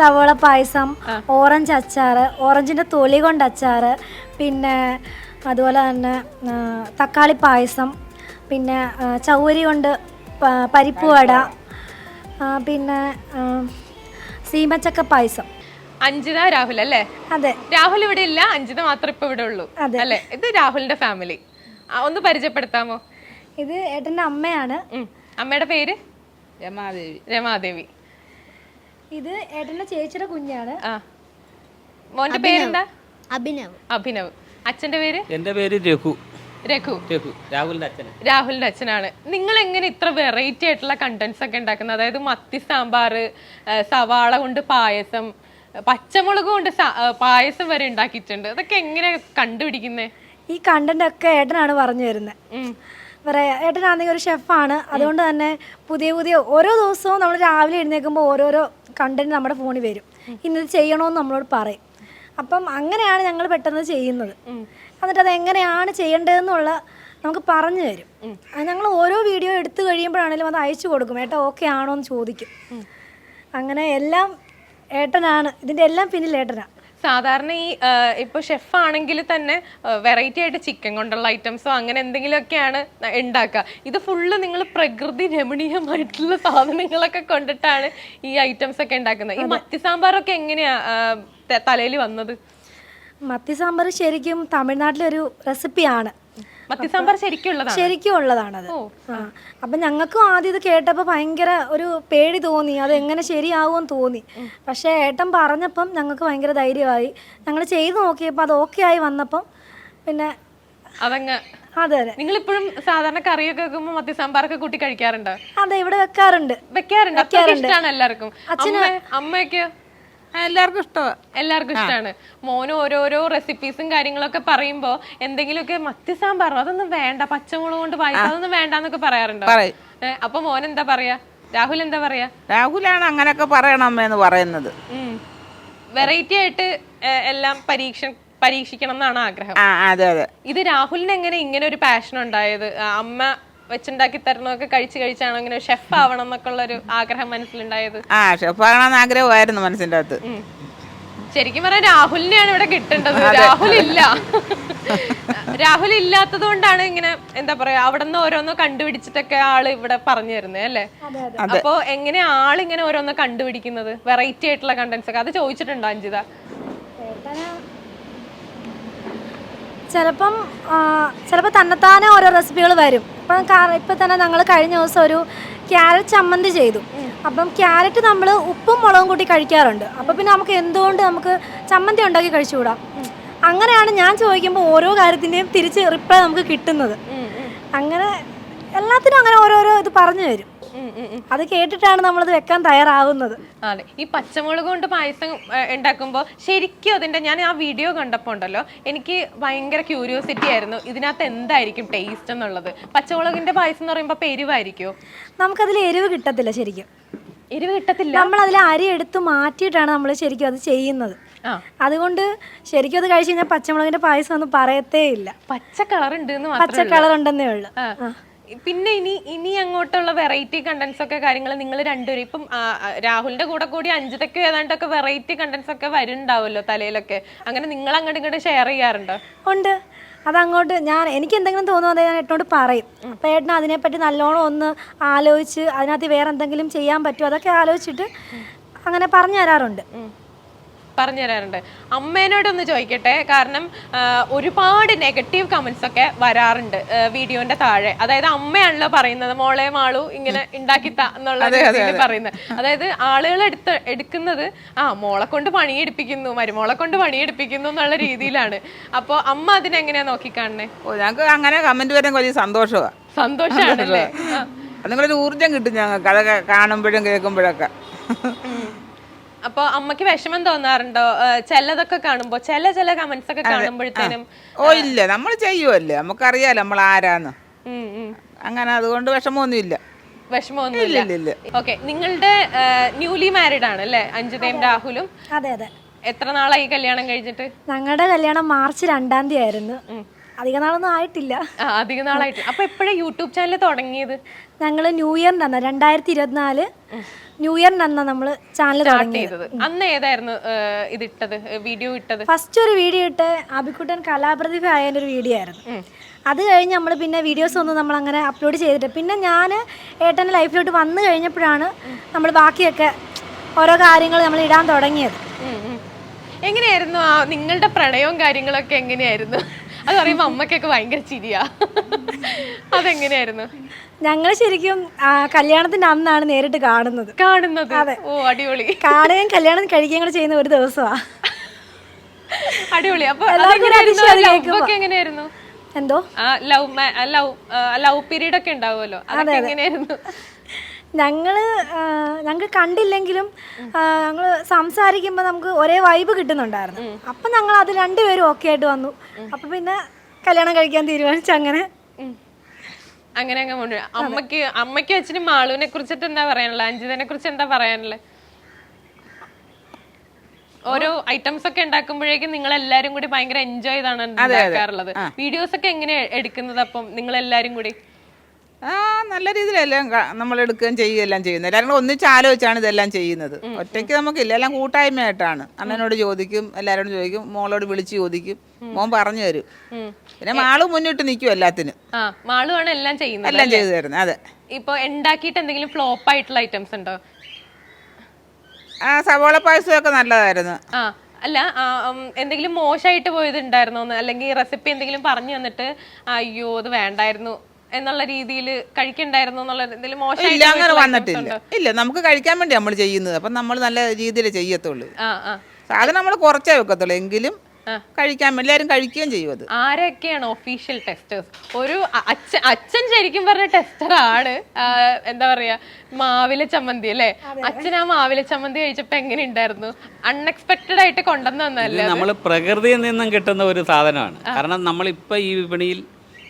സവോള പായസം ഓറഞ്ച് അച്ചാറ് ഓറഞ്ചിന്റെ തൊലി കൊണ്ട് അച്ചാറ് പിന്നെ അതുപോലെ തന്നെ തക്കാളി പായസം പിന്നെ ചൗരി ചൗവരി കൊണ്ട് പരിപ്പ് വട പിന്നെ സീമച്ചക്ക പായസം. അഞ്ജിത രാഹുൽ അല്ലേ? അതെ. രാഹുൽ ഇവിടെ ഇല്ല അഞ്ജിത മാത്രം ഇപ്പൊ ഇവിടെ ഉള്ളൂ അതെ. അല്ലേ? ഇത് രാഹുലിന്റെ ഫാമിലി ഒന്ന് പരിചയപ്പെടുത്താമോ? ഇത് ഏട്ടന്റെ അമ്മയാണ്. അമ്മയുടെ പേര്? രമാദേവി. രമാദേവി. ഇത് ഏട്ടന്റെ ചേച്ചിയുടെ കുഞ്ഞാണ്. മോന്റെ പേരെന്താ? അഭിനവ്. അഭിനവ്. അച്ഛന്റെ പേര്? എന്റെ പേര് രഘു. രഘു. രഘു. രാഹുലിന്റെ അച്ഛൻ രാഹുലിന്റെ അച്ഛനാണ്. നിങ്ങൾ എങ്ങനെ ഇത്ര വെറൈറ്റി ആയിട്ടുള്ള കണ്ടന്റ്സ് ഒക്കെ ഉണ്ടാക്കുന്നത്? അതായത് മത്തി സാമ്പാർ സവാള കൊണ്ട് പായസം പച്ചമുളക് കൊണ്ട് പായസം വരെ ഉണ്ടാക്കിയിട്ടുണ്ട്. അതൊക്കെ എങ്ങനെ കണ്ടുപിടിക്കുന്നേ? ഈ കണ്ടന്റ് ഒക്കെ ഏട്ടനാണ് പറഞ്ഞു തരുന്നത്. പറയാ ഏട്ടനാണെങ്കിൽ ഒരു ഷെഫാണ് അതുകൊണ്ട് തന്നെ പുതിയ പുതിയ ഓരോ ദിവസവും നമ്മൾ രാവിലെ എഴുന്നേൽക്കുമ്പോൾ ഓരോരോ കണ്ടന്റ് നമ്മുടെ ഫോണിൽ വരും. ഇന്നത് ചെയ്യണമെന്ന് നമ്മളോട് പറയും. അപ്പം അങ്ങനെയാണ് ഞങ്ങൾ പെട്ടെന്ന് ചെയ്യുന്നത്. എന്നിട്ട് അത് എങ്ങനെയാണ് ചെയ്യേണ്ടതെന്നുള്ള നമുക്ക് പറഞ്ഞു തരും. അത് ഞങ്ങൾ ഓരോ വീഡിയോ എടുത്തു കഴിയുമ്പോഴാണെങ്കിലും അത് അയച്ചു കൊടുക്കും. ഏട്ടാ ഓക്കെ ആണോ എന്ന് ചോദിക്കും അങ്ങനെ എല്ലാം ഏട്ടനാണ്. ഇതിന്റെ എല്ലാം പിന്നിൽ ഏട്ടനാണ് സാധാരണ ഈ ഇപ്പൊ ഷെഫ് ആണെങ്കിൽ തന്നെ വെറൈറ്റി ആയിട്ട് ചിക്കൻ കൊണ്ടുള്ള ഐറ്റംസോ അങ്ങനെ എന്തെങ്കിലുമൊക്കെയാണ് ഉണ്ടാക്കുക. ഇത് ഫുള്ള് നിങ്ങൾ പ്രകൃതി രമണീയമായിട്ടുള്ള സാധനങ്ങളൊക്കെ കൊണ്ടിട്ടാണ് ഈ ഐറ്റംസ് ഒക്കെ ഉണ്ടാക്കുന്നത്. ഈ മത്തി സാമ്പാറൊക്കെ എങ്ങനെയാ തലയിൽ വന്നത്? മത്തി സാമ്പാർ ശരിക്കും തമിഴ്നാട്ടിലൊരു റെസിപ്പിയാണ് ശരിക്കും ഉള്ളതാണത് അപ്പൊ ഞങ്ങൾക്കും ആദ്യം ഇത് കേട്ടപ്പോൾ ഭയങ്കര ഒരു പേടി തോന്നി. അത് എങ്ങനെ ശരിയാവുമെന്ന് തോന്നി. പക്ഷേ ഏട്ടൻ പറഞ്ഞപ്പം ഞങ്ങൾക്ക് ഭയങ്കര ധൈര്യമായി. ഞങ്ങൾ ചെയ്ത് നോക്കിയപ്പോൾ അത് ഓക്കെ ആയി വന്നപ്പം പിന്നെ അതങ്ങ് അതെ അതെ. നിങ്ങൾ ഇപ്പോഴും സാധാരണ കറിയൊക്കെ വെക്കുമ്പോൾ മത്തി സാമ്പാറൊക്കെ കൂട്ടി കഴിക്കാറുണ്ട്? അതെ ഇവിടെ വെക്കാറുണ്ട്. വെക്കാറുണ്ട്. ഇഷ്ടമാണ് എല്ലാവർക്കും. അച്ഛനും അമ്മയൊക്കെ എല്ലാവർക്കും ഇഷ്ടമാണ് എല്ലാവർക്കും ഇഷ്ടമാണ് മോന് ഓരോരോ റെസിപ്പീസും കാര്യങ്ങളൊക്കെ പറയുമ്പോ എന്തെങ്കിലുമൊക്കെ മത്തി സാമ്പാറോ അതൊന്നും വേണ്ട പച്ചമുളക് കൊണ്ട് പായസം അതൊന്നും വേണ്ടെന്നൊക്കെ പറയാറുണ്ടോ? പറയും. ഏ, അപ്പൊ മോൻ എന്താ പറയാ? രാഹുൽ എന്താ പറയാ? രാഹുലാണ് അങ്ങനെയൊക്കെ പറയണമെന്ന് പറയുന്നത്. വെറൈറ്റി ആയിട്ട് എല്ലാം പരീക്ഷ പരീക്ഷിക്കണം എന്നാണ് ആഗ്രഹം. അതെ അതെ. ഇത് രാഹുലിന് എങ്ങനെ ഇങ്ങനെ ഒരു പാഷൻ ഉണ്ടായത്? അമ്മ വെച്ചുണ്ടാക്കി തരണമൊക്കെ കഴിച്ച് കഴിച്ചാണോ ഇങ്ങനെ ഷെഫ് ആവണം എന്നൊക്കെ ഉള്ള ഒരു ആഗ്രഹം മനസ്സിലുണ്ടായത്? ആ ഷെഫാകണമെന്ന് ആഗ്രഹമായിരുന്നു മനസ്സിന്റെ അകത്ത്. ശരിക്കും പറഞ്ഞാൽ രാഹുലിനെയാണ് ഇവിടെ കിട്ടേണ്ടത്. രാഹുൽ ഇല്ല രാഹുൽ ഇല്ലാത്തത് കൊണ്ടാണ് ഇങ്ങനെ എന്താ പറയാ അവിടെ നിന്ന് ഓരോന്നോ കണ്ടുപിടിച്ചിട്ടൊക്കെ ആൾ ഇവിടെ പറഞ്ഞു തരുന്നത് അല്ലേ? അപ്പോ എങ്ങനെ ആളിങ്ങനെ ഓരോന്നോ കണ്ടുപിടിക്കുന്നത്? വെറൈറ്റി ആയിട്ടുള്ള കണ്ടന്റ്സ് ഒക്കെ. അത് ചോദിച്ചിട്ടുണ്ടോ അഞ്ജിത ഏട്ടന് ചിലപ്പം ചിലപ്പോൾ തന്നെത്താനെ ഓരോ റെസിപ്പികൾ വരും. ഇപ്പം ഇപ്പം തന്നെ ഞങ്ങൾ കഴിഞ്ഞ ദിവസം ഒരു ക്യാരറ്റ് ചമ്മന്തി ചെയ്തു. അപ്പം ക്യാരറ്റ് നമ്മൾ ഉപ്പും മുളകും കൂട്ടി കഴിക്കാറുണ്ട്. അപ്പം പിന്നെ നമുക്ക് എന്തുകൊണ്ട് നമുക്ക് ചമ്മന്തി ഉണ്ടാക്കി കഴിച്ചുകൂടാം? അങ്ങനെയാണ് ഞാൻ ചോദിക്കുമ്പോൾ ഓരോ കാര്യത്തിന്റെയും തിരിച്ച് റിപ്ലൈ നമുക്ക് കിട്ടുന്നത്. അങ്ങനെ എല്ലാത്തിനും അങ്ങനെ ഓരോരോ ഇത് പറഞ്ഞു തരും. അത് കേട്ടിട്ടാണ് നമ്മളത് വെക്കാൻ തയ്യാറാവുന്നത്. അതെ. ഈ പച്ചമുളക് കൊണ്ട് പായസം ഉണ്ടാക്കുമ്പോൾ ശരിക്കും അതിന്റെ ഞാൻ ആ വീഡിയോ കണ്ടപ്പോൾ ഉണ്ടല്ലോ എനിക്ക് ഭയങ്കര ക്യൂരിയോസിറ്റി ആയിരുന്നു ഇതിനകത്ത് എന്തായിരിക്കും ടേസ്റ്റ് എന്നുള്ളത്. പച്ചമുളകിന്റെ പായസം എന്ന് പറയുമ്പോൾ എരിവായിരിക്കുമോ നമുക്കതിൽ എരിവ് കിട്ടത്തില്ല ശരിക്കും. എരിവ് കിട്ടത്തില്ല? നമ്മൾ അതിൽ അരി എടുത്ത് മാറ്റിയിട്ടാണ് നമ്മൾ ശരിക്കും അത് ചെയ്യുന്നത്. അതുകൊണ്ട് ശരിക്കും അത് കഴിച്ചു കഴിഞ്ഞാൽ പച്ചമുളകിന്റെ പായസം ഒന്നും പറയത്തേ ഇല്ല. പച്ച കളർ ഉണ്ട് പച്ച കളർ ഉണ്ടെന്നേ ഉള്ളൂ. പിന്നെ ഇനി ഇനി അങ്ങോട്ടുള്ള വെറൈറ്റി കണ്ടന്റ്സ് ഒക്കെ കാര്യങ്ങൾ നിങ്ങൾ രണ്ടുപേരും ഇപ്പം ആ, ആ, രാഹുലിന്റെ കൂടെ കൂടി അഞ്ചിതൊക്കെ ഏതാണ്ടൊക്കെ വെറൈറ്റി കണ്ടന്റ്സ് ഒക്കെ വരുന്നുണ്ടാവുമല്ലോ തലയിലൊക്കെ. അങ്ങനെ നിങ്ങൾ അങ്ങോട്ട് ഇങ്ങോട്ട് ഷെയർ ചെയ്യാറുണ്ടോ? ഉണ്ട്. അതങ്ങോട്ട് ഞാൻ എനിക്ക് എന്തെങ്കിലും തോന്നുന്നത് ഞാൻ ഏട്ടനോട് പറയും. അപ്പം ഏട്ടൻ അതിനെപ്പറ്റി നല്ലോണം ഒന്ന് ആലോചിച്ച് അതിനകത്ത് വേറെ എന്തെങ്കിലും ചെയ്യാൻ പറ്റുമോ? അതൊക്കെ ആലോചിച്ചിട്ട് അങ്ങനെ പറഞ്ഞു തരാറുണ്ട്. പറഞ്ഞു തരാറുണ്ട്. അമ്മേനോടൊന്ന് ചോദിക്കട്ടെ കാരണം ഒരുപാട് നെഗറ്റീവ് കമൻസ് ഒക്കെ വരാറുണ്ട് വീഡിയോന്റെ താഴെ. അതായത് അമ്മയാണല്ലോ പറയുന്നത് മോളെ മാളു ഇങ്ങനെ ഉണ്ടാക്കിത്ത എന്നുള്ള രീതിയിൽ പറയുന്നത്. അതായത് ആളുകൾ എടുത്ത് എടുക്കുന്നത് ആ മോളെ കൊണ്ട് പണിയെടുപ്പിക്കുന്നു മരുമോളെ കൊണ്ട് പണിയെടുപ്പിക്കുന്നു എന്നുള്ള രീതിയിലാണ്. അപ്പോൾ അമ്മ അതിനെങ്ങനെയാ നോക്കിക്കാണേ ഓ ഞങ്ങൾക്ക് അങ്ങനെ കമന്റ് വരാൻ വലിയ സന്തോഷമാണ് സന്തോഷമാണല്ലേ. നിങ്ങളൊരു ഊർജം കിട്ടും ഞങ്ങൾക്ക് അതൊക്കെ കാണുമ്പോഴും കേൾക്കുമ്പോഴൊക്കെ. അപ്പൊ അമ്മയ്ക്ക് വിഷമം തോന്നാറുണ്ടോ? ചിലതൊക്കെ കാണുമ്പോ ചില ചില കമന്റ്സ് ഒക്കെ കാണുമ്പോഴത്തേനും ഓ ഇല്ല നമ്മൾ ചെയ്യുമല്ലേ നമുക്കറിയാലോ നമ്മൾ ആരാന്ന്. അങ്ങനെ അതുകൊണ്ട് വിഷമമൊന്നുമില്ല. വിഷമമൊന്നുമില്ല. ഇല്ല ഇല്ല ഓക്കെ നിങ്ങളുടെ ന്യൂലി മാരീഡ് ആണ് അല്ലേ? അഞ്ജിതയും രാഹുലും. അതെ അതെ. എത്ര നാളായി കല്യാണം കഴിഞ്ഞിട്ട്? ഞങ്ങളുടെ കല്യാണം മാർച്ച് രണ്ടാം തീയതി ആയിരുന്നു അധിക നാളൊന്നും ആയിട്ടില്ല. ആ അധിക നാളായിട്ട്. അപ്പൊ എപ്പോഴാണ് യൂട്യൂബ് ചാനൽ തുടങ്ങിയത്? ഞങ്ങൾ ന്യൂ ഇയർ തന്നെ രണ്ടായിരത്തി ഇരുപത്തിനാല്. ന്യൂ ഇയറിന് അന്നാ നമ്മൾ ചാനൽ സ്റ്റാർട്ട് ചെയ്തത്. അന്ന് ഏതായിരുന്നു ഇത് ഇതിട്ടത് വീഡിയോ ഇട്ടത്? ഫസ്റ്റ് ഒരു വീഡിയോ ഇട്ട് അബിക്കുട്ടൻ കലാപ്രതിഭ ആയതിന്റെ ഒരു വീഡിയോ ആയിരുന്നു അത് കഴിഞ്ഞ് നമ്മൾ പിന്നെ വീഡിയോസ് ഒന്നും നമ്മൾ അങ്ങനെ അപ്ലോഡ് ചെയ്തിട്ട് പിന്നെ ഞാൻ ഏട്ടന്റെ ലൈഫിലോട്ട് വന്നു കഴിഞ്ഞപ്പോഴാണ് നമ്മൾ ബാക്കിയൊക്കെ ഓരോ കാര്യങ്ങൾ നമ്മൾ ഇടാൻ തുടങ്ങിയത്. എങ്ങനെയായിരുന്നു ആ നിങ്ങളുടെ പ്രണയവും കാര്യങ്ങളൊക്കെ എങ്ങനെയായിരുന്നു? അത് പറയുമ്പോ അമ്മക്കൊക്കെ ഭയങ്കര ചിരിയാ. അതെങ്ങനെയായിരുന്നു? ഞങ്ങൾ ശരിക്കും കല്യാണത്തിന്റെ അന്നാണ് നേരിട്ട് കാണുന്നത്. കാണുന്നത്? ഓ അടിപൊളി. കാണുകയും കല്യാണം കഴിക്കുകയും കൂടെ ചെയ്യുന്ന ഒരു ദിവസമാ. അടിപൊളി. അപ്പൊ എങ്ങനെയായിരുന്നു? എന്തോ? ലവ് ലവ് ലവ് പീരീഡ് ഒക്കെ ഉണ്ടാവുമല്ലോ. അതൊക്കെ എങ്ങനെയായിരുന്നു? ഞങ്ങൾ ഞങ്ങൾ കണ്ടില്ലെങ്കിലും ഞങ്ങൾ സംസാരിക്കുമ്പോൾ നമുക്ക് ഒരേ വൈബ് കിട്ടുന്നുണ്ടായിരുന്നു. അപ്പം ഞങ്ങൾ അത് രണ്ടുപേരും ഓക്കെ ആയിട്ട് വന്നു. അപ്പം പിന്നെ കല്യാണം കഴിക്കാൻ തീരുമാനിച്ചു അങ്ങനെ. അങ്ങനെ അങ്ങ് കൊണ്ടു അമ്മയ്ക്ക് അമ്മയ്ക്ക് അച്ഛനും മാളുവിനെ കുറിച്ചിട്ട് എന്താ പറയാനുള്ളത്? അഞ്ജിതനെ കുറിച്ച് എന്താ പറയാനുള്ളത്? ഓരോ ഐറ്റംസ് ഒക്കെ ഉണ്ടാക്കുമ്പോഴേക്കും നിങ്ങൾ എല്ലാരും കൂടി ഭയങ്കര എൻജോയ് ചെയ്താണ് ഉണ്ടാക്കാറുള്ളത്. വീഡിയോസ് ഒക്കെ എങ്ങനെയാ എടുക്കുന്നത് അപ്പം നിങ്ങൾ എല്ലാരും കൂടി? ആ നല്ല രീതിയിലെല്ലാം നമ്മൾ എടുക്കുകയും ചെയ്യുകയും എല്ലാം ചെയ്യുന്നത്. എല്ലാവരും ഒന്നിച്ച് ആലോചിച്ചാണ് ഇതെല്ലാം ചെയ്യുന്നത്. ഒറ്റയ്ക്ക് നമുക്കില്ല. എല്ലാം കൂട്ടായ്മയായിട്ടാണ്. അണ്ണനോട് ചോദിക്കും എല്ലാവരോടും ചോദിക്കും മോളോട് വിളിച്ച് ചോദിക്കും. മോൻ പറഞ്ഞു തരും. പിന്നെ മാൾ മുന്നിട്ട് നിൽക്കും എല്ലാത്തിനും. എല്ലാം ചെയ്യുന്നത് എല്ലാം ചെയ്തു തരുന്നത്. അതെ. ഇപ്പൊ ഉണ്ടാക്കിയിട്ട് എന്തെങ്കിലും ഫ്ലോപ്പ് ആയിട്ടുള്ള ഐറ്റംസ് ഉണ്ടോ? ആ സവോള പായസമൊക്കെ നല്ലതായിരുന്നു. ആ അല്ല എന്തെങ്കിലും മോശമായിട്ട് പോയത് ഉണ്ടായിരുന്നോ? അല്ലെങ്കിൽ റെസിപ്പി എന്തെങ്കിലും പറഞ്ഞു തന്നിട്ട് അയ്യോ അത് വേണ്ടായിരുന്നു. എന്നുള്ള രീതിയിൽ കഴിക്കണ്ടായിരുന്നു എന്നുള്ള മോശം ഇല്ല അങ്ങനെ വന്നിട്ടില്ല. ഇല്ല നമുക്ക് കഴിക്കാൻ വേണ്ടി നമ്മൾ ചെയ്യുന്നത്. അപ്പം നമ്മൾ നല്ല രീതിയിൽ ചെയ്യത്തുള്ളൂ. ആ ആ. സാധനം നമ്മൾ കുറച്ചേ വെക്കത്തുള്ളൂ. എങ്കിലും. കഴിക്കാൻ എല്ലാരും എല്ലാവരും കഴിക്കുകയും ചെയ്യും അത്. ആരൊക്കെയാണ് ഒഫീഷ്യൽ ടെസ്റ്റേഴ്സ് ഒരു അച്ഛൻ അച്ഛൻ ശരിക്കും പറഞ്ഞ ടെസ്റ്റർ ആണ് എന്താ പറയാ മാവില ചമ്മന്തി അല്ലേ? അച്ഛൻ ആ മാവില ചമ്മന്തി കഴിച്ചപ്പോ എങ്ങനെ ഉണ്ടായിരുന്നു? അൺഎക്സ്പെക്ടഡ് ആയിട്ട് കൊണ്ടുവന്നു വന്നല്ലേ തന്നല്ലേ നമ്മൾ പ്രകൃതിയിൽ നിന്നും കിട്ടുന്ന ഒരു സാധനമാണ്. കാരണം നമ്മളിപ്പോ ഈ വിപണിയിൽ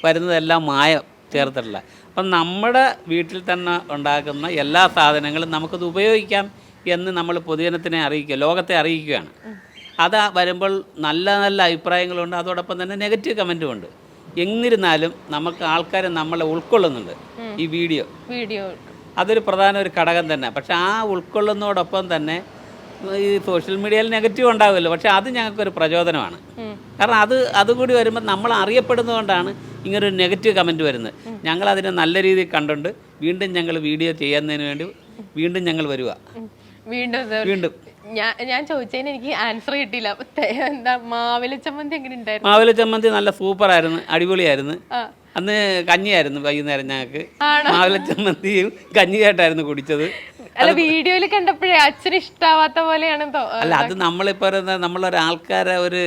വരുന്നതെല്ലാം മായം. ചേർത്തിട്ടില്ല. അപ്പം നമ്മുടെ വീട്ടിൽ തന്നെ ഉണ്ടാക്കുന്ന എല്ലാ സാധനങ്ങളും നമുക്കത് ഉപയോഗിക്കാം എന്ന് നമ്മൾ പൊതുജനത്തിനെ അറിയിക്കുക ലോകത്തെ അറിയിക്കുകയാണ്. അത് വരുമ്പോൾ നല്ല നല്ല അഭിപ്രായങ്ങളുണ്ട് അതോടൊപ്പം തന്നെ നെഗറ്റീവ് കമന്റും ഉണ്ട്. എന്നിരുന്നാലും നമുക്ക് ആൾക്കാർ നമ്മളെ ഉൾക്കൊള്ളുന്നുണ്ട് ഈ വീഡിയോ. വീഡിയോ. അതൊരു പ്രധാന ഒരു ഘടകം തന്നെ. പക്ഷെ ആ ഉൾക്കൊള്ളുന്നതോടൊപ്പം തന്നെ ഈ സോഷ്യൽ മീഡിയയിൽ നെഗറ്റീവ് ഉണ്ടാവുമല്ലോ. പക്ഷെ അത് ഞങ്ങൾക്കൊരു പ്രചോദനമാണ്. കാരണം അത് അതുകൂടി വരുമ്പോൾ നമ്മൾ അറിയപ്പെടുന്നതുകൊണ്ടാണ് ഇങ്ങനൊരു നെഗറ്റീവ് കമന്റ് വരുന്നത്. ഞങ്ങൾ അതിനെ നല്ല രീതിയിൽ കണ്ടുണ്ട്. വീണ്ടും ഞങ്ങൾ വീഡിയോ ചെയ്യുന്നതിന് വേണ്ടി വീണ്ടും ഞങ്ങൾ വരിക വീണ്ടും വീണ്ടും. ഞാൻ ഞാൻ ചോദിച്ചതിന് എനിക്ക് ആൻസർ കിട്ടിയില്ല. എന്താ മാവില ചമ്മന്തി എങ്ങനെ ഉണ്ടായിരുന്നു? മാവില ചമ്മന്തി നല്ല സൂപ്പറായിരുന്നു അടിപൊളിയായിരുന്നു. അന്ന് കഞ്ഞിയായിരുന്നു വൈകുന്നേരം ഞങ്ങൾക്ക്. മാവില ചമ്മന്തിയും കഞ്ഞിയായിട്ടായിരുന്നു കുടിച്ചത്. അല്ല വീഡിയോയിൽ കണ്ടപ്പോഴേ അച്ഛന് ഇഷ്ടാവാത്ത പോലെയാണ് അല്ല അത് നമ്മളിപ്പോ നമ്മളൊരാൾക്കാരെ ഒരു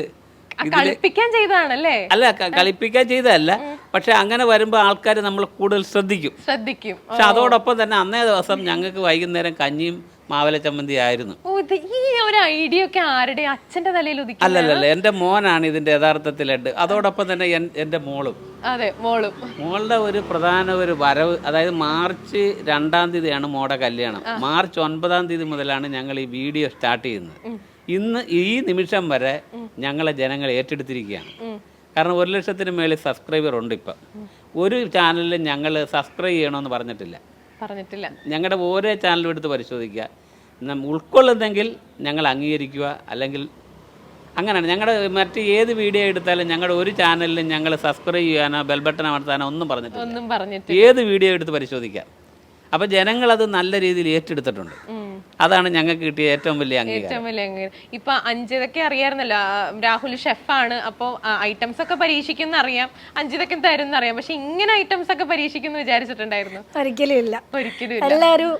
കളിപ്പിക്കാൻ ചെയ്തതാണല്ലേ? അല്ല കളിപ്പിക്കാൻ ചെയ്തതല്ല. പക്ഷെ അങ്ങനെ വരുമ്പോൾ ആൾക്കാർ നമ്മൾ കൂടുതൽ ശ്രദ്ധിക്കും. ശ്രദ്ധിക്കും. പക്ഷെ അതോടൊപ്പം തന്നെ അന്നേ ദിവസം ഞങ്ങൾക്ക് വൈകുന്നേരം കഞ്ഞിയും മാവല ചമ്മന്തി ആയിരുന്നു. ഈ ഒരു ഐഡിയ ഒക്കെ ആരുടെ? അച്ഛന്റെ തലയിൽ ഉദിക്കും അല്ലല്ലല്ല എന്റെ മോനാണ് ഇതിന്റെ യഥാർത്ഥത്തിൽ അതോടൊപ്പം തന്നെ എന്റെ മോളും. അതെ മോളും. മോളുടെ ഒരു പ്രധാന ഒരു വരവ് അതായത് മാർച്ച് രണ്ടാം തീയതിയാണ് മോടെ കല്യാണം. മാർച്ച് ഒൻപതാം തീയതി മുതലാണ് ഞങ്ങൾ ഈ വീഡിയോ സ്റ്റാർട്ട് ചെയ്യുന്നത്. ഇന്ന് ഈ നിമിഷം വരെ ഞങ്ങളെ ജനങ്ങൾ ഏറ്റെടുത്തിരിക്കുകയാണ്. കാരണം ഒരു ലക്ഷത്തിന് മേളിൽ സബ്സ്ക്രൈബർ ഉണ്ട് ഇപ്പം. ഒരു ചാനലിൽ ഞങ്ങൾ സബ്സ്ക്രൈബ് ചെയ്യണമെന്ന് പറഞ്ഞിട്ടില്ല. പറഞ്ഞിട്ടില്ല. ഞങ്ങളുടെ ഓരോ ചാനലും എടുത്ത് പരിശോധിക്കുക. ഉൾക്കൊള്ളുന്നെങ്കിൽ ഞങ്ങൾ അംഗീകരിക്കുക. അല്ലെങ്കിൽ അങ്ങനെയാണ്. ഞങ്ങളുടെ മറ്റ് ഏത് വീഡിയോ എടുത്താലും ഞങ്ങളുടെ ഒരു ചാനലിലും ഞങ്ങൾ സബ്സ്ക്രൈബ് ചെയ്യാനോ ബെൽ ബട്ടൺ അമർത്താനോ ഒന്നും പറഞ്ഞിട്ടില്ല. ഒന്നും പറഞ്ഞിട്ട് ഏത് വീഡിയോ എടുത്ത് പരിശോധിക്കാം. അപ്പോൾ ജനങ്ങളത് നല്ല രീതിയിൽ ഏറ്റെടുത്തിട്ടുണ്ട്. അതാണ് ഞങ്ങൾക്ക് കിട്ടിയ ഏറ്റവും വലിയ അംഗീകാരം. ഏറ്റവും വലിയ അംഗീകാരം. ഇപ്പൊ അഞ്ചിതൊക്കെ അറിയാറുന്നല്ലോ ആ, രാഹുൽ ഷെഫാണ്. അപ്പോൾ ഐറ്റംസ് ഒക്കെ പരീക്ഷിക്കുന്ന അറിയാം അഞ്ചിതൊക്കെ തരുന്ന അറിയാം. പക്ഷെ ഇങ്ങനെ ഐറ്റംസ് ഒക്കെ പരീക്ഷിക്കുന്നു വിചാരിച്ചിട്ടുണ്ടായിരുന്നു. ഒരിക്കലും ഇല്ല ഒരിക്കലും ഇല്ല. എല്ലാവരും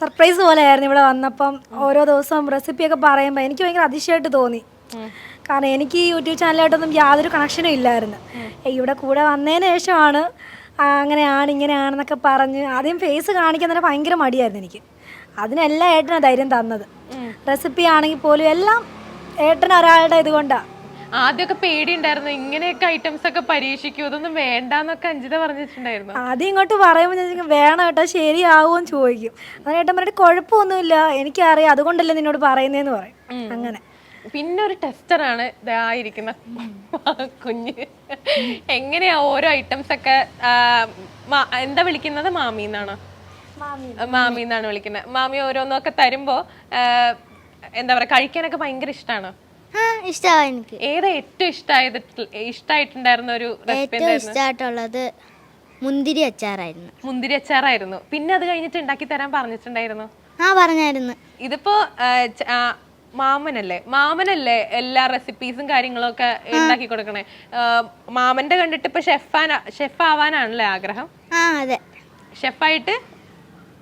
സർപ്രൈസ് പോലെയായിരുന്നു ഇവിടെ വന്നപ്പം. ഓരോ ദിവസവും റെസിപ്പിയൊക്കെ പറയുമ്പോൾ എനിക്ക് ഭയങ്കര അതിശയമായിട്ട് തോന്നി. കാരണം എനിക്ക് ഈ യൂട്യൂബ് ചാനലായിട്ടൊന്നും യാതൊരു കണക്ഷനും ഇല്ലായിരുന്നു. ഇവിടെ കൂടെ വന്നതിന് ശേഷമാണ് അങ്ങനെയാണ് ഇങ്ങനെയാണെന്നൊക്കെ പറഞ്ഞ് ആദ്യം ഫേസ് കാണിക്കാൻ തന്നെ ഭയങ്കര മടിയായിരുന്നു എനിക്ക്. അതിനെല്ലാം ഏട്ടനാണ് ധൈര്യം തന്നത്. റെസിപ്പി ആണെങ്കിൽ പോലും എല്ലാം ഏട്ടൻ ഒരാളുടെ ഇതുകൊണ്ടാണ് ആദ്യമൊക്കെ പേടിയുണ്ടായിരുന്നു ഇങ്ങനെയൊക്കെ ഐറ്റംസ് ഒക്കെ പരീക്ഷിക്കൂ ഇതൊന്നും വേണ്ടെന്നൊക്കെ അഞ്ചിത പറഞ്ഞിട്ടുണ്ടായിരുന്നു. ആദ്യം ഇങ്ങോട്ട് പറയുമ്പോൾ വേണം കേട്ടോ ശരിയാവുമെന്ന് ചോദിക്കും. അങ്ങനെ ഏട്ടൻ പറഞ്ഞിട്ട് കുഴപ്പമൊന്നുമില്ല എനിക്കറിയാം അതുകൊണ്ടല്ലേ നിന്നോട് പറയുന്നതെന്ന് പറയും. അങ്ങനെ. പിന്നെ ഒരു ടെസ്റ്ററാണ് ഇതായിരിക്കുന്ന കുഞ്ഞ്. എങ്ങനെയാ ഓരോ ഐറ്റംസ് ഒക്കെ എന്താ വിളിക്കുന്നത്? മാമി എന്നാണോ? മാമി. എന്നാണ് വിളിക്കുന്നത്. മാമി ഓരോന്നൊക്കെ തരുമ്പോ എന്താ പറയാ കഴിക്കാനൊക്കെ ഭയങ്കര ഇഷ്ടമാണോ എനിക്ക്. ഏതാ ഏറ്റവും ഇഷ്ടമായത് ഇഷ്ടമായിട്ടുണ്ടായിരുന്ന ഒരു റെസിപ്പി ഇഷ്ടമായിട്ടുള്ളത് മുന്തിരി അച്ചാറായിരുന്നു. മുന്തിരി അച്ചാറായിരുന്നു. പിന്നെ അത് കഴിഞ്ഞിട്ട് ഉണ്ടാക്കി തരാൻ പറഞ്ഞിട്ടുണ്ടായിരുന്നു. ആ പറഞ്ഞായിരുന്നു. ഇതിപ്പോ മാമനല്ലേ? മാമനല്ലേ എല്ലാ റെസിപ്പീസും കാര്യങ്ങളും ഒക്കെ ഉണ്ടാക്കി കൊടുക്കണേ. മാമന്റെ കണ്ടിട്ട് ഇപ്പൊ ഷെഫാൻ ഷെഫ് ആവാനാണല്ലേ ആഗ്രഹം? ആ അതെ. ഷെഫായിട്ട്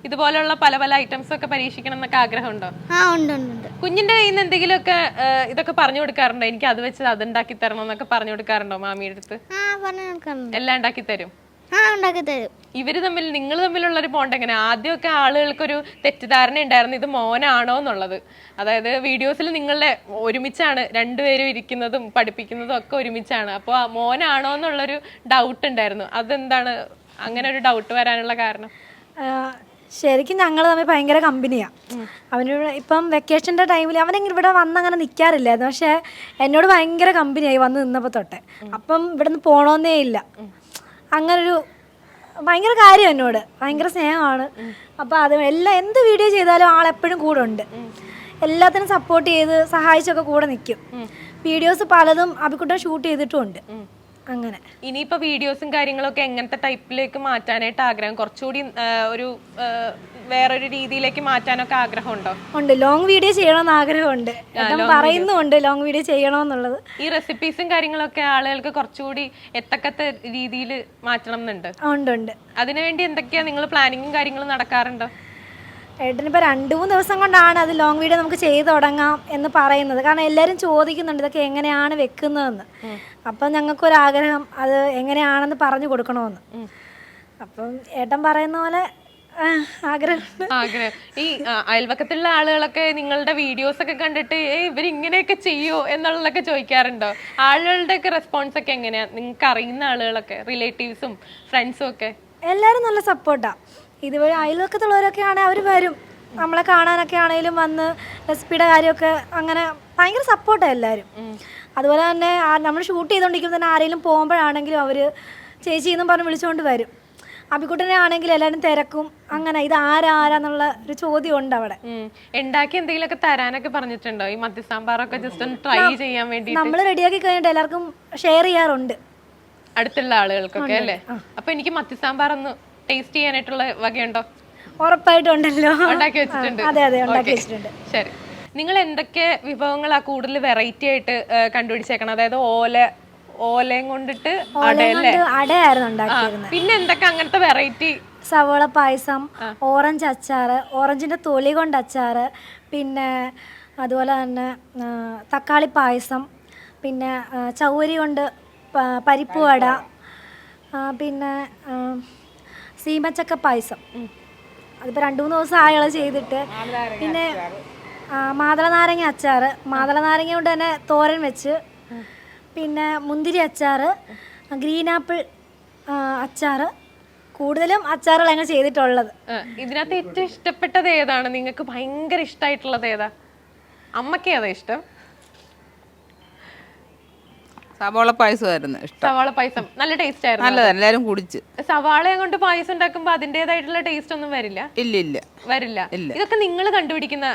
ഇതുപോലുള്ള പല പല ഐറ്റംസ് ഒക്കെ പരീക്ഷിക്കണം എന്നൊക്കെ ആഗ്രഹമുണ്ടോ? ആ ഉണ്ട് ഉണ്ട് ഉണ്ട്. കുഞ്ഞിന്റെ കയ്യിൽ നിന്ന് എന്തെങ്കിലുമൊക്കെ ഒക്കെ ഇതൊക്കെ പറഞ്ഞു കൊടുക്കാറുണ്ടോ? എനിക്ക് അത് വെച്ച് അത് ഉണ്ടാക്കി തരണം എന്നൊക്കെ പറഞ്ഞു കൊടുക്കാറുണ്ടോ മാമിയുടെ അടുത്ത്? ആ പറഞ്ഞു കൊടുക്കാറുണ്ട്. എല്ലാം ഉണ്ടാക്കി തരും? ആ ഉണ്ടാക്കി തരും. ഇവർ തമ്മിൽ നിങ്ങൾ തമ്മിലുള്ള ഒരു ബോണ്ട് എങ്ങനെ? ആദ്യമൊക്കെ ആളുകൾക്കൊരു തെറ്റിദ്ധാരണ ഉണ്ടായിരുന്നു ഇത് മോനാണോ എന്നുള്ളത്. അതായത് വീഡിയോസിൽ നിങ്ങളുടെ ഒരുമിച്ചാണ് രണ്ടുപേരും ഇരിക്കുന്നതും പഠിപ്പിക്കുന്നതും ഒക്കെ ഒരുമിച്ചാണ്. അപ്പോൾ മോനാണോ എന്നുള്ളൊരു ഡൗട്ട് ഉണ്ടായിരുന്നു. അതെന്താണ് അങ്ങനെ ഒരു ഡൗട്ട് വരാനുള്ള കാരണം? ശരിക്കും ഞങ്ങൾ തമ്മിൽ ഭയങ്കര കമ്പനിയാ അവന് ഇപ്പം വെക്കേഷന്റെ ടൈമിൽ അവനെങ്കിൽ ഇവിടെ വന്ന് അങ്ങനെ നിൽക്കാറില്ലായിരുന്നു പക്ഷേ എന്നോട് ഭയങ്കര കമ്പനിയായി വന്ന് നിന്നപ്പോൾ തൊട്ടേ. അപ്പം ഇവിടെ നിന്ന് പോകണമെന്നേ ഇല്ല അങ്ങനൊരു ഭയങ്കര കാര്യം എന്നോട്. ഭയങ്കര സ്നേഹമാണ്. അപ്പോൾ അത് എല്ലാ എന്ത് വീഡിയോ ചെയ്താലും ആളെപ്പോഴും കൂടെ ഉണ്ട്. എല്ലാത്തിനും സപ്പോർട്ട് ചെയ്ത് സഹായിച്ചൊക്കെ കൂടെ നിൽക്കും വീഡിയോസ് പലതും അഭിക്കുട്ടൻ ഷൂട്ട് ചെയ്തിട്ടുമുണ്ട്. അങ്ങനെ. ഇനിയിപ്പോ വീഡിയോസും കാര്യങ്ങളൊക്കെ എങ്ങനത്തെ ടൈപ്പിലേക്ക് മാറ്റാനായിട്ട് ആഗ്രഹം? കുറച്ചുകൂടി ഒരു വേറൊരു രീതിയിലേക്ക് മാറ്റാനൊക്കെ ആഗ്രഹമുണ്ടോ? ഉണ്ട്. ലോങ് വീഡിയോ ചെയ്യണമെന്ന് ആഗ്രഹമുണ്ട്. പറയുന്നുണ്ട് ലോങ് വീഡിയോ ചെയ്യണമെന്നുള്ളത്. ഈ റെസിപ്പീസും കാര്യങ്ങളൊക്കെ ആളുകൾക്ക് കുറച്ചുകൂടി എത്തക്കത്തെ രീതിയിൽ മാറ്റണം എന്നുണ്ട്. ഉണ്ട് ഉണ്ട്. അതിനുവേണ്ടി എന്തൊക്കെയാ നിങ്ങൾ പ്ലാനിങ്ങും കാര്യങ്ങളും നടക്കാറുണ്ടോ? ഏട്ടനിപ്പോൾ രണ്ട് മൂന്ന് ദിവസം കൊണ്ടാണ് അത് ലോങ് വീഡിയോ നമുക്ക് ചെയ്ത് തുടങ്ങാം എന്ന് പറയുന്നത്. കാരണം എല്ലാവരും ചോദിക്കുന്നുണ്ട് ഇതൊക്കെ എങ്ങനെയാണ് വെക്കുന്നതെന്ന്. അപ്പം ഞങ്ങൾക്കൊരാഗ്രഹം അത് എങ്ങനെയാണെന്ന് പറഞ്ഞു കൊടുക്കണമെന്ന്. അപ്പം ഏട്ടൻ പറയുന്ന പോലെ ആഗ്രഹം. ഈ അയൽവക്കത്തുള്ള ആളുകളൊക്കെ നിങ്ങളുടെ വീഡിയോസ് ഒക്കെ കണ്ടിട്ട് ഇങ്ങനെയൊക്കെ ചെയ്യോ? എന്നുള്ളതൊക്കെ ചോദിക്കാറുണ്ടോ? ആളുകളുടെ ഒക്കെ റെസ്പോൺസ് ഒക്കെ എങ്ങനെയാ? നിങ്ങൾക്ക് അറിയുന്ന ആളുകളൊക്കെ റിലേറ്റീവ്സും ഫ്രണ്ട്സും ഒക്കെ? എല്ലാരും നല്ല സപ്പോർട്ടാ ഇതുവഴി അയൽവക്കത്തുള്ളവരൊക്കെ ആണെങ്കിൽ അവർ വരും. നമ്മളെ കാണാനൊക്കെ ആണെങ്കിലും വന്ന് റെസിപ്പിയുടെ കാര്യമൊക്കെ അങ്ങനെ ഭയങ്കര സപ്പോർട്ടാ എല്ലാവരും അതുപോലെ തന്നെ നമ്മൾ ഷൂട്ട് ചെയ്തുകൊണ്ടിരിക്കുമ്പോൾ തന്നെ ആരെങ്കിലും പോകുമ്പോഴാണെങ്കിലും അവർ ചേച്ചി എന്നും പറഞ്ഞ് വിളിച്ചുകൊണ്ട് വരും. അബിക്കുട്ടനെ ആണെങ്കിൽ എല്ലാവരും തിരക്കും. അങ്ങനെ ഇത് ആരാരാന്നുള്ള ഒരു ചോദ്യം ഉണ്ട് അവിടെ. ഉണ്ടാക്കി എന്തെങ്കിലുമൊക്കെ തരാനൊക്കെ പറഞ്ഞിട്ടുണ്ടോ? ഈ മത്തിസാമ്പാറൊക്കെ ജസ്റ്റ് ഒന്ന് ട്രൈ ചെയ്യാൻ വേണ്ടി നമ്മൾ റെഡിയാക്കി കഴിഞ്ഞിട്ട് എല്ലാവർക്കും ഷെയർ ചെയ്യാറുണ്ട്. അടുത്തുള്ള ആളുകൾക്കൊക്കെ അല്ലേ? അപ്പൊ എനിക്ക് മത്തി മത്തിസാമ്പാർ ഒന്ന് ടേസ്റ്റ് ചെയ്യാനായിട്ടുള്ള വകയുണ്ടോ? ഉറപ്പായിട്ടുണ്ടല്ലോ. ഉണ്ടാക്കി വെച്ചിട്ടുണ്ട്. അതെ അതെ ഉണ്ടാക്കി. വെച്ചിട്ടുണ്ട്. ശരി. നിങ്ങൾ എന്തൊക്കെ വിഭവങ്ങളാണ് കൂടുതൽ വെറൈറ്റി ആയിട്ട് കണ്ടുപിടിച്ചേക്കണം അതായത് ഓല ഓലയും കൊണ്ടിട്ട് അടയല്ലേ? അടയായിരുന്നു ഉണ്ടാക്കിയിരുന്നത് പിന്നെ എന്തൊക്കെ അങ്ങനത്തെ വെറൈറ്റി സവോള പായസം ഓറഞ്ച് അച്ചാറ് ഓറഞ്ചിന്റെ തൊലി കൊണ്ട് അച്ചാറ് പിന്നെ അതുപോലെ തന്നെ തക്കാളി പായസം പിന്നെ ചൗരി കൊണ്ട് പരിപ്പ് വട പിന്നെ സീമച്ചക്ക പായസം. അതിപ്പോൾ രണ്ട് മൂന്ന് ദിവസം ആയുള്ള ചെയ്തിട്ട്. പിന്നെ മാതള നാരങ്ങ അച്ചാറ്. മാതള നാരങ്ങ കൊണ്ട് തന്നെ തോരൻ വെച്ച് പിന്നെ മുന്തിരി അച്ചാർ ഗ്രീൻ ആപ്പിൾ അച്ചാർ കൂടുതലും അച്ചാറുകൾ ചെയ്തിട്ടുള്ളത്. ഇതിനകത്ത് ഏറ്റവും ഇഷ്ടപ്പെട്ടത് ഏതാണ്? നിങ്ങൾക്ക് ഭയങ്കര ഇഷ്ടമായിട്ടുള്ളത് ഏതാ? അമ്മയ്ക്ക് ഏതാ ഇഷ്ടം? സവോള പായസമായിരുന്നു ഇഷ്ടം. സവാള പായസം. നല്ല ടേസ്റ്റ് ആയിരുന്നു നല്ലതാണ് എല്ലാവരും കുടിച്ച്. സവാള കൊണ്ട് പായസം ഉണ്ടാക്കുമ്പോ അതിന്റേതായിട്ടുള്ള ടേസ്റ്റ് ഒന്നും വരില്ല? ഇല്ല ഇല്ല. വരില്ല. ഇല്ല. ഇതൊക്കെ നിങ്ങൾ കണ്ടുപിടിക്കുന്ന?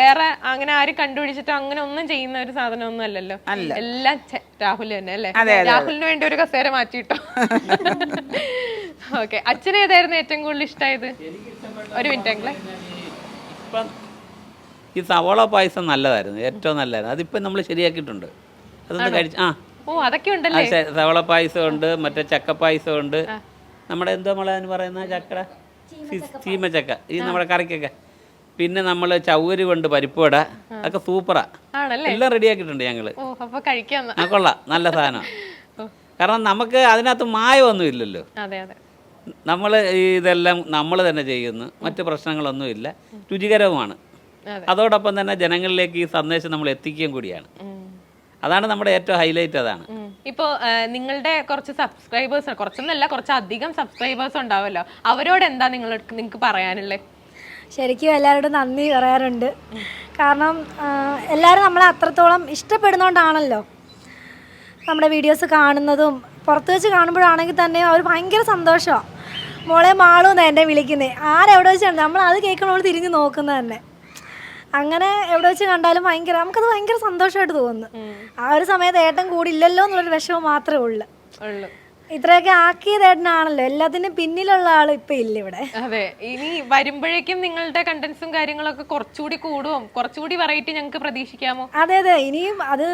വേറെ അങ്ങനെ ആരും കണ്ടുപിടിച്ചിട്ട് അങ്ങനെ ഒന്നും ചെയ്യുന്ന ഒരു സാധനം ഒന്നും അല്ലല്ലോ എല്ലാം രാഹുൽ തന്നെ അല്ലേ? രാഹുലിന് വേണ്ടി ഒരു കസേര മാറ്റിട്ടോ ഓക്കെ. അച്ഛന് ഏതായിരുന്നു ഏറ്റവും കൂടുതൽ ഇഷ്ടമായത് ഒരു മിനിറ്റ് അങ്ങളെ ഈ സവാള പായസം നല്ലതായിരുന്നു ഏറ്റവും നല്ലതായിരുന്നു. അതിപ്പം നമ്മൾ ശരിയാക്കിയിട്ടുണ്ട്. അതൊന്ന് കഴിച്ച് ആ. ഓ അതൊക്കെ ഉണ്ടല്ലേ? സവള പായസം ഉണ്ട് മറ്റേ ചക്ക പായസം ഉണ്ട് നമ്മുടെ എന്തോ നമ്മളെ പറയുന്ന ചക്കട? ചീമച്ചക്ക ഈ നമ്മുടെ കറിക്കൊക്കെ. പിന്നെ നമ്മൾ ചൗരി കൊണ്ട് പരിപ്പ് വട അതൊക്കെ സൂപ്പറാ. എല്ലാം റെഡിയാക്കിയിട്ടുണ്ട് ഞങ്ങൾ കൊള്ളാം. നല്ല സാധനം. കാരണം നമുക്ക് അതിനകത്ത് മായമൊന്നും ഇല്ലല്ലോ. അതെ അതെ. നമ്മൾ ഇതെല്ലാം നമ്മൾ തന്നെ ചെയ്യുന്നു. മറ്റു പ്രശ്നങ്ങളൊന്നും ഇല്ല രുചികരവുമാണ്. അതെ. അതോടൊപ്പം തന്നെ ജനങ്ങളിലേക്ക് ഈ സന്ദേശം നമ്മൾ എത്തിക്കുകയും കൂടിയാണ്. അതാണ് നമ്മുടെ ഏറ്റവും ഹൈലൈറ്റ് അതാണ്. ഇപ്പോ നിങ്ങളുടെ കുറച്ച് സബ്സ്ക്രൈബേഴ്സ് കുറച്ചൊന്നല്ല കുറച്ച് അധികം സബ്സ്ക്രൈബേഴ്സ് ഉണ്ടാവുമല്ലോ അവരോട് എന്താ നിങ്ങൾ നിങ്ങൾക്ക് പറയാനുള്ളത് ശരിക്കും എല്ലാവരോടും നന്ദി പറയാറുണ്ട്. കാരണം എല്ലാവരും നമ്മളെ അത്രത്തോളം ഇഷ്ടപ്പെടുന്നോണ്ടാണല്ലോ നമ്മുടെ വീഡിയോസ് കാണുന്നതും പുറത്ത് വെച്ച് കാണുമ്പോഴാണെങ്കിൽ തന്നെ അവർ ഭയങ്കര സന്തോഷമാണ് മോളെ മാളൂന്നാണ് എന്നാ വിളിക്കുന്നത് ആരെവിടെ വെച്ചാണ്? നമ്മൾ അത് കേൾക്കുമ്പോൾ തിരിഞ്ഞ് നോക്കുന്നത് തന്നെ അങ്ങനെ എവിടെ വെച്ച് കണ്ടാലും ഭയങ്കര നമുക്കത് ഭയങ്കര സന്തോഷമായിട്ട് തോന്നുന്നു. ആ ഒരു സമയത്ത് ഏട്ടൻ കൂടി ഇല്ലല്ലോ എന്നുള്ളൊരു വിഷമം മാത്രമേ ഉള്ളൂ. ഇത്രയൊക്കെ ആക്കിയത് ഏട്ടനാണല്ലോ. എല്ലാത്തിനും പിന്നിലുള്ള ആൾ ഇപ്പൊ ഇല്ല ഇവിടെ. അതെ. ഇനി വരുമ്പോഴേക്കും നിങ്ങളുടെ കണ്ടന്റ്സും കാര്യങ്ങളൊക്കെ കുറച്ചുകൂടി കൂടുമോ കുറച്ചുകൂടി വെറൈറ്റി ഞങ്ങൾക്ക് പ്രതീക്ഷിക്കാമോ? അതെ അതെ. ഇനിയും അത്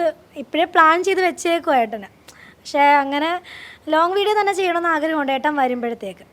ഇപ്പോഴേ പ്ലാൻ ചെയ്ത് വെച്ചേക്കും ഏട്ടന്. പക്ഷേ അങ്ങനെ ലോങ് വീഡിയോ തന്നെ ചെയ്യണമെന്ന് ആഗ്രഹമുണ്ട് ഏട്ടൻ വരുമ്പോഴത്തേക്ക്.